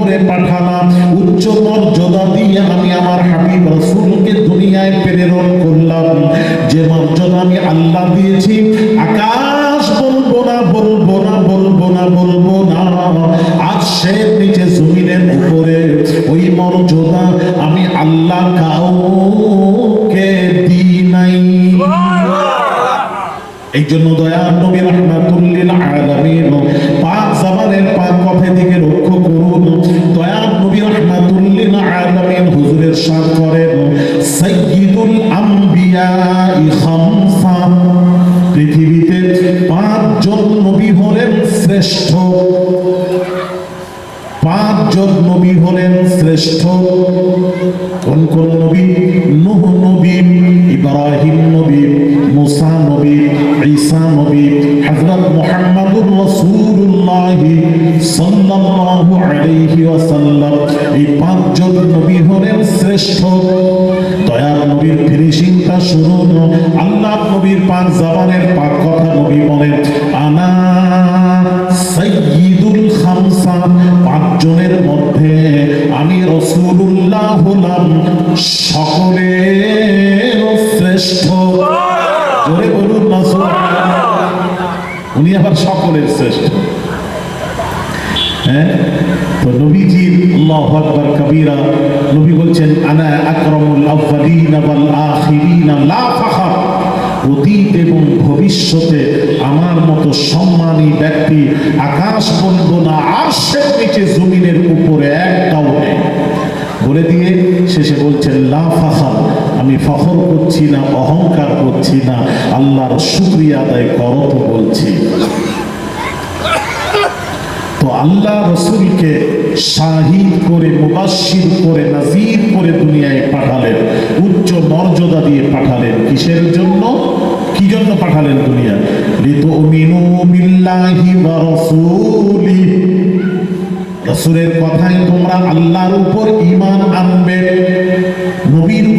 করে পাঠালাম উচ্চ মর্যাদা দিয়ে আমি আমার হাবিব রাসূলকে দুনিয়ায় প্রেরণ করলাম। যে মর্যাদা আমি আল্লাহ দিয়েছি আকাশ বলব না বলব না বলব না বলব না আকাশের নিচে জমিনের উপরে। ওই মর্যাদা আমি আল্লাহ কাউকে দিই নাই। এই জন্য দয়া নবী রহমাতুল্লিল আলামিন পাক জামানের পাক কথা দিকে শ্রেষ্ঠ। পাঁচজন নবী হলেন শ্রেষ্ঠ। কোন কোন নবী? নূহ নবী, ইব্রাহিম নবী, মুসা নবী, ঈসা নবী, হযরত মুহাম্মদুর রাসূলুল্লাহ সাল্লাল্লাহু আলাইহি ওয়াসাল্লাম। এই পাঁচজন নবী হলেন শ্রেষ্ঠ। দয়ার নবীর ফিনিশিংটা শুনুন। আল্লাহ নবীর পাক জাবানের পাক হলাম সকলের শ্রেষ্ঠ। জোরে বলুন না। উনি আবার সকলের শ্রেষ্ঠ। হ্যাঁ? তো নবীজির আল্লাহু আকবার কবীরা, নবী বলছেন, আনা আকরামুল আউয়ালিন ওয়াল আখিরিন, লা ফাখর অতীত এবং ভবিষ্যতে আমার মতো সম্মানী ব্যক্তি আকাশ বলব না আরশের নিচে জমিনের শেষে বলছেন, লা আমি ফখর করছি না, অহংকার করছি না, আল্লাহর শুক্রিয়া আদায় করো তো বলছি। তো আল্লাহ রসুলকে শাহিদ করে মুবাশির করে নাজির করে দুনিয়ায় পাঠালেন, উচ্চ মর্যাদা দিয়ে পাঠালেন। কিসের জন্য? কি জন্য পাঠালেন দুনিয়া? লিতুমিনু কথায় তোমরা আল্লাহর উপর ঈমান আনবে।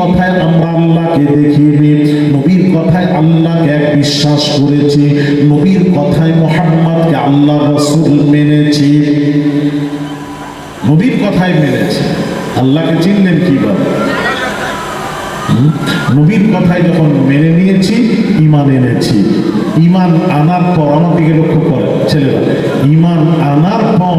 কথায় আমরা আল্লাহকে দেখিনি নবীর কথায় আল্লাহকে এক বিশ্বাস করেছি, নবীর কথায় মোহাম্মদকে আল্লাহ রসুল মেনেছি। নবীর মেনেছে। আল্লাহকে চিনলেন কীভাবে? নবীর কথাই যখন মেনে নিয়েছি ইমান এনেছি। ইমান আনার পর, আমার দিকে লক্ষ্য করে ছেলেরা ইমান আনার পর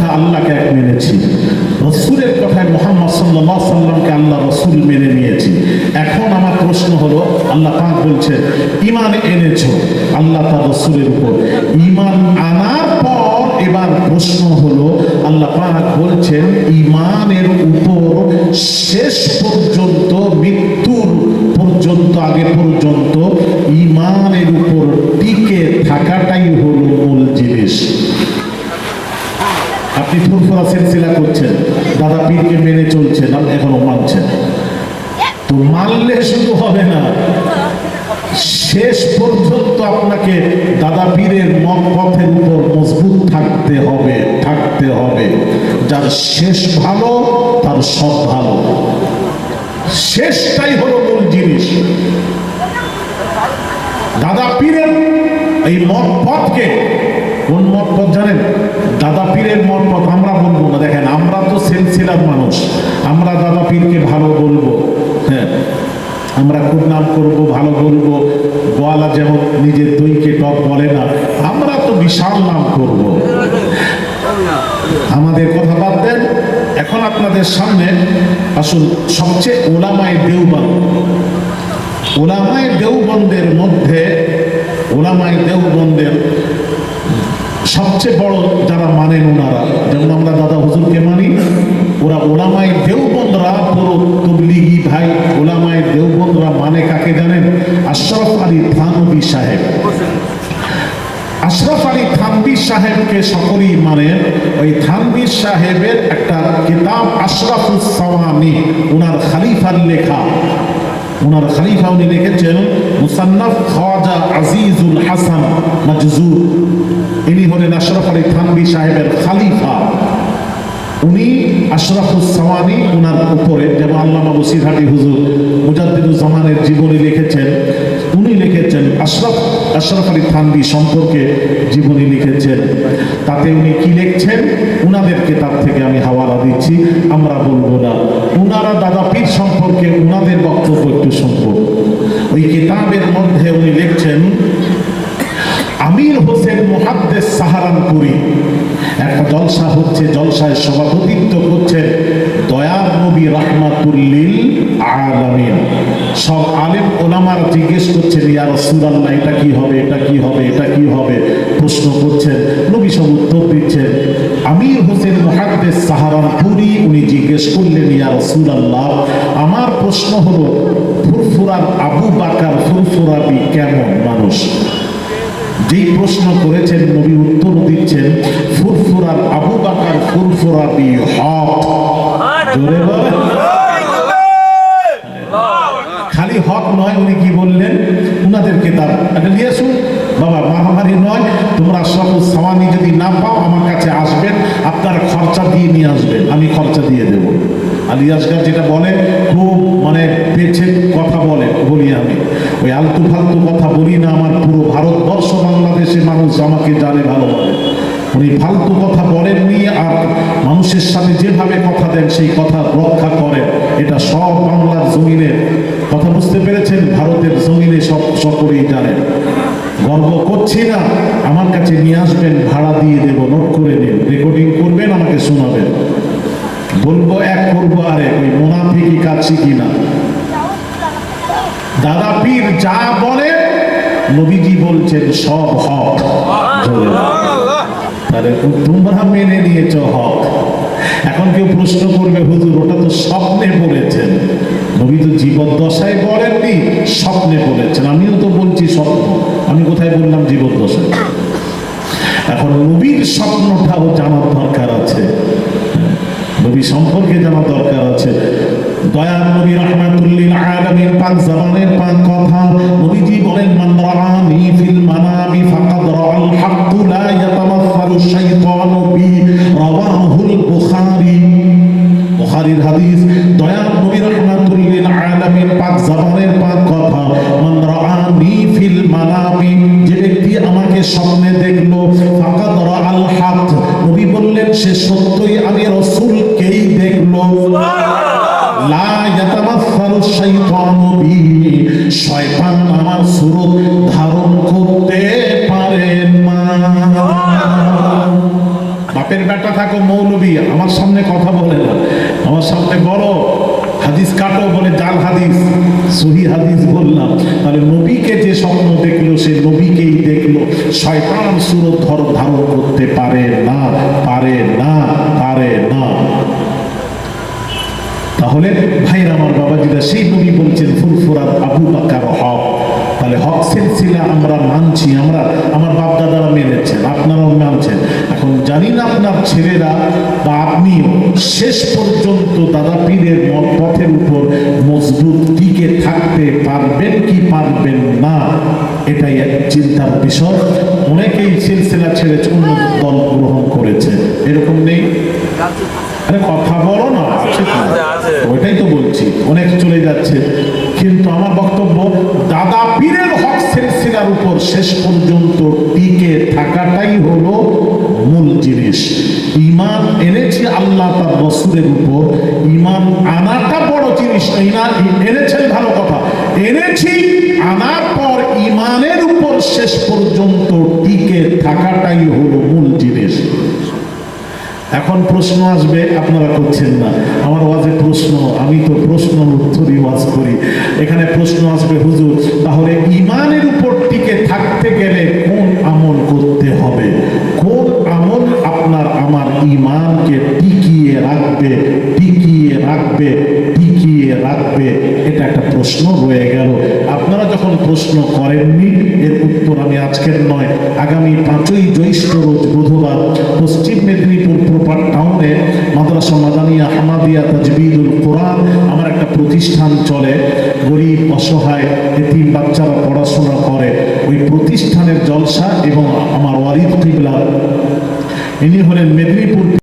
কথা আল্লাহকে এক মেনেছি। রসুলের কথায় মোহাম্মদ সাল্লাহ সাল্লামকে আল্লাহ রসুল মেনে নিয়েছি। এখন আমার প্রশ্ন হলো, আল্লাহ পাক বলছে ইমান এনেছো আল্লাহ তার রসুলের উপর। ইমান আনার পর এবার প্রশ্ন হলো, আল্লাহ পাক বলছেন ইমানের উপর শেষ পর্যন্ত সিলসিলা করছেন, দাদা পীরকে মেনে চলছেন এখনও মানছেন। তো মানলে শুধু হবে না, শেষ পর্যন্ত আপনাকে দাদা পীরের মত পথের উপর মজবুত থাকতে হবে থাকতে হবে। যার শেষ ভালো, তার সব ভালো। শেষটাই হলো মূল জিনিস। দাদা পীরের এই মত পথকে কোন মত পথ জানেন দাদা পীরের মত পথ আমরা বলব না দেখেন আমরা সিলসিলার মানুষ। আমরা দাদা পীরকে ভালো বলব হ্যাঁ আমরা নাম করব, ভালো বলব, গোয়ালা যেমন নিজের দইকে টক বলে না, আমরা তো বিশাল নাম করব। আমাদের কথা বাদ দেন, এখন আপনাদের সামনে আসুন, সবচেয়ে ওলামায় দেওবান ওলামায় দেওবন্দের মধ্যে, ওলামায় দেওবন্দের সবচেয়ে বড় যারা মানেন ওনারা, যেমন আমরা দাদা হুজুরকে মানি ওরা ওলামায় দেওবন্দরা পুরো তবলিগি ভাই। ওলামায় দেওবন্দরা মানে কাকে জানেন? আশরাফ আলী থানবী সাহেব। আশরাফ আলী থানবী সাহেবকে সকলেই মানেন ওই থানবী সাহেবের একটা কিতাব আশরাফুস সাওয়ানি ওনার খালিফার লেখা। ওনার খালিফা উনি লিখেছেন, মুসান্নাফ খাওয়াজা আজিজুল হাসান মজজুর। ইনি হলেন আশরাফ আলী থানবী সাহেবের খালিফা। উনি আশরাফুস সাওয়ানি ওনার উপরে যেমন আল্লামা বসিরহাটি হুজুর মুজাদ্দিদুল জামানের জীবনী লিখেছেন। উনি লিখেছেন আশরাফ আশরাফ আলী থানবি সম্পর্কে জীবনী লিখেছেন। তাতে উনি কি লিখছেন? উনাদের কিতাব থেকে আমি হাওয়ালা দিচ্ছি, আমরা বলব না। উনারা দাদা পীর সম্পর্কে উনাদের বক্তব্য একটু শুনব ওই কিতাবের মধ্যে উনি লিখছেন আমির হোসেন মুহাদ্দেস সাহারানপুরি একটা জলসা হচ্ছে, জলসায় সভাপতিত্ব করছেন দয়ার নবী রাহমাতুল্লিল আলামিন। সব আলেম ওলামার জিজ্ঞেস করছেন, ইয়া রাসূলুল্লাহ, এটা কি হবে, এটা কি হবে, এটা কি হবে? প্রশ্ন করছেন, নবী সব উত্তর দিচ্ছেন, আমির হোসেন মুহাদ্দেস সাহারানপুরি উনি জিজ্ঞেস করলেন, ইয়া রাসূলুল্লাহ, আমার প্রশ্ন হলো, ফুরফুরার আবু বাকার ফুরফুরাবি কেমন মানুষ? যেই প্রশ্ন করেছেন নবী, উত্তর দিচ্ছেন, ফুরফুরার আবু বাকার ফুরফুরা খালি হক নয়, উনি কি বললেন? উনাদের কেতাব এটা আসুন। বাবা মহামারী নয়। তোমরা সব সামানি যদি না পাও, আমার কাছে আসবেন, আপনার খরচা দিয়ে নিয়ে আসবেন। আমি খরচা দিয়ে দেব। আলী আসগার যেটা বলে, খুব মানে পেছে কথা বলে, বলি আমি। ওই আলতু ফালতু কথা বলি না আমার পুরো ভারতবর্ষ বাংলাদেশের মানুষ আমাকে জানে ভালো বলে উনি ফালতু কথা বলেননি আর মানুষের সাথে যেভাবে কথা দেন, সেই কথা রক্ষা করেন। এটা সব বাংলার জমিনের কথা বুঝতে পেরেছেন? ভারতের জমিনে সব সকলেই জানেন। গর্ব করছি না। আমার কাছে নিয়ে আসবেন, ভাড়া দিয়ে দেব, নোট করে নিন। রেকর্ডিং করবেন, আমাকে শোনাবেন। বলব এক, করব আরেক। ওই মোনাফিকি কাজ শিখি না দাদা পীর যা বলে নবীজি বলছেন সব হক তাহলে তোমরা মেনে নিয়েছ হক। এখন কেউ প্রশ্ন করবে হুজুর ওটা তো স্বপ্নে বলেছেন নবী তো জীবদ্দশায় বলেননি স্বপ্নে বলেছেন আমিও তো বলছি স্বপ্ন। আমি কোথায় বললাম জীবদ্দশায়? এখন নবীর স্বপ্নটাও জানার দরকার আছে। নবী সম্পর্কে জানার দরকার আছে। দয়ার নবী রহমাতুল্লিল আলামিন পাক জামানের পাক কথা নবীজি মান রাআনি ফিল মানামি ফাকাদ রাআল হাক্কু লা ইয়াতামাসসালু শাইতানু বি, রাওয়াহুল বুখারী। বুখারীর হাদিস দয়ার নবী রহমাতুল্লিল আলামিন পাক জামানের পাক কথা, মান রাআনি ফিল মানামি যে ব্যক্তি আমাকে স্বপ্নে দেখল, ফাকাদ রাআল হক নবী বললেন, সে শয়তান বাপের বেটা থাকো মৌলবী, আমার সামনে কথা বলে না। আমার সামনে বলো, হাদিস কাটো বলে জাল হাদিস, সহি হাদিস বললাম। তাহলে নবীকে যে স্বপ্ন দেখল, সে নবীকেই দেখল। শয়তান সুরত ধর ধারণ করতে পারে না পারে না তাহলে ভাইরা আমার বাবাজিরা সেই নবী বলছেন আবু বাকার হক তাহলে হক সিলসিলা আমরা মানছি আমরা আমার বাপ দাদারা মেনেছেন আপনারাও মানছেন। এখন জানি না আপনার ছেলেরা বা আপনিও শেষ পর্যন্ত দাদা পীরের পথের উপর মজবুত টিকে থাকতে পারবেন কি পারবেন না এটাই এক চিন্তার বিষয়। অনেকেই সিলসিলা ছেড়ে অন্য দল গ্রহণ করেছে। এরকম নেই? আরে কথা বলো না ওইটাই তো বলছি। অনেক চলে যাচ্ছে কিন্তু আমার বক্তব্য দাদা পীরের হক সিলসিলার উপর শেষ পর্যন্ত টিকে থাকাটাই হলো মূল জিনিস। ইমান এনেছি আল্লাহ তার রসুলের উপর ইমান আনাটা বড় জিনিস না? এনেছেন ভালো কথা। এনেছি, আনার পর ইমানের উপর শেষ পর্যন্ত টিকে থাকাটাই হলো মূল জিনিস। এখন প্রশ্ন আসবে, আপনারা করছেন না। আমার ওয়াজে প্রশ্ন, আমি তো প্রশ্ন উত্তরই ওয়াজ করি। এখানে প্রশ্ন আসবে, হুজুর, তাহলে ইমানের উপর টিকে রাখবে এটা একটা প্রশ্ন রয়ে গেল। আপনারা যখন প্রশ্ন করেননি, এর উত্তর আমি আজকের নয়, আগামী পাঁচই জ্যৈষ্ঠ রোজ বুধবার পশ্চিম মেদিনীপুর প্রপার টাউনে মাদ্রাসা মাদানিয়া হামাদিয়া তাজবিদুল কোরআন আমার একটা প্রতিষ্ঠান চলে। গরিব, অসহায়, এতিম বাচ্চারা পড়াশোনা করে। ওই প্রতিষ্ঠানের জলসা এবং আমার ওয়ারিদ কিবলা ইনি হলেন মেদিনীপুর